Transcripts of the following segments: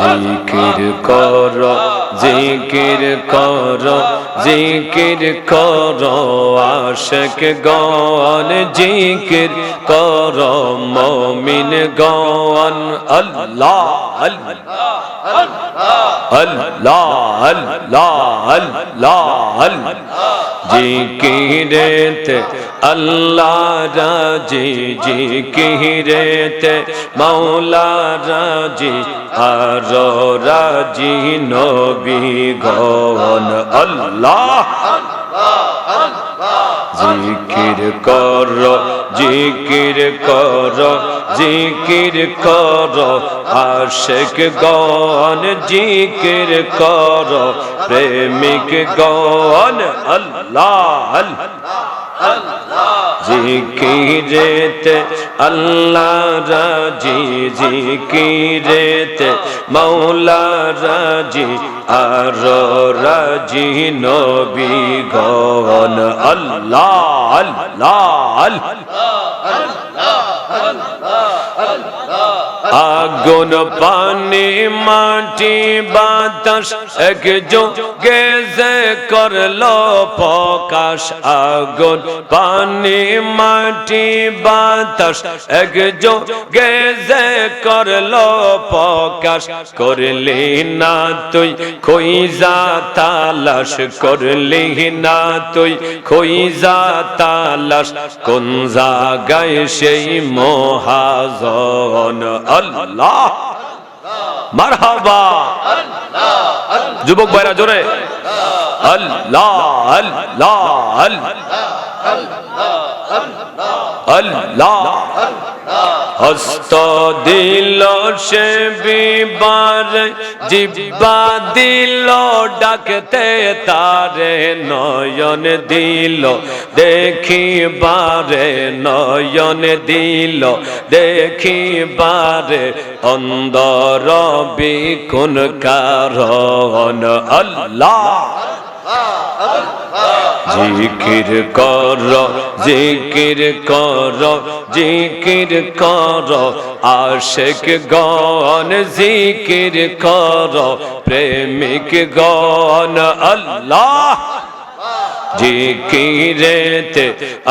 জিকির কর জিকির কর জিকির কর আশক গন জিকির কর মমিন গন আল্লাহ আল্লাহ আল্লাহ আল্লাহ আল্লাহ জিকিরেতে আল্লাহ রাজি জিকিরেতে মৌলা রাজি আর রাজি নবী গন আল্লাহ জিকির কর জিকির কর জিকির কর। আশেক গন জিকির কর প্রেমিক গন আল্লাহ। জিকিরেতে আল্লাহ রাজি জিকিরেতে মৌলা রাজি আর রাজি নবী গন আল্লাহ আল্লাহ। আগুন পানি, মাটি, বাতাস একযোগে যে করল প্রকাশ। আগুন পানি, মাটি, বাতাস একযোগে যে করল প্রকাশ। করলি না তুই, খইজা তালাশ। করলি না তুই, খইজা তালাশ। কোন জাগায় সেই মহাজন আল্লাহ? মারহাবা। যুবক ভাইরা জোরে। আল্লাহ। আল্লাহ আল্লাহ। হস্ত দিল সে বিবার, জিব্বা দিল, ডাকতে তারে নয়ন দিল। দেখিবারে নয়ন দিল, দেখিবারে অন্দর বিকুন কারণ। আল্লাহ! জিকির কর জিকির কর জিকির কর, আশেক গন জিকির কর, প্রেমিক গন আল্লাহ। জিকিরেতে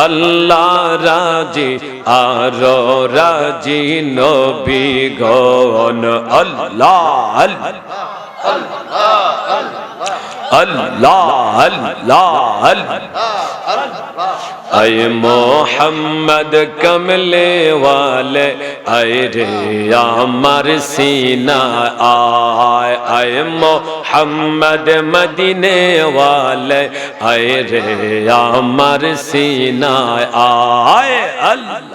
আল্লাহ রাজি, আর রাজি নবী গন আল্লাহ আল্লাহ আল্লাহ। আয় মোহাম্মদ কমলে ওয়ালে, আয় রে আমার সিনা আয়। আয় মোহাম্মদ মদিনে ওয়ালে, আয় রে আমার সিনা আয়। আল্লাহ। ডাকে তোমার এই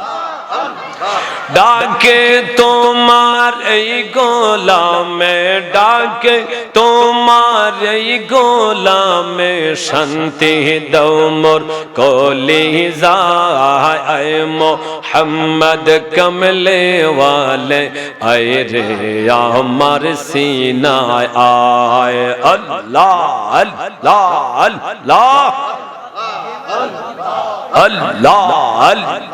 ڈاکے تمہارے گولا میں ڈاکے تمہارے گولا میں شنتی دومر کولی زائے محمد کملے والے اے رے مر سینہ آئے اللہ اللہ اللہ اللہ اللہ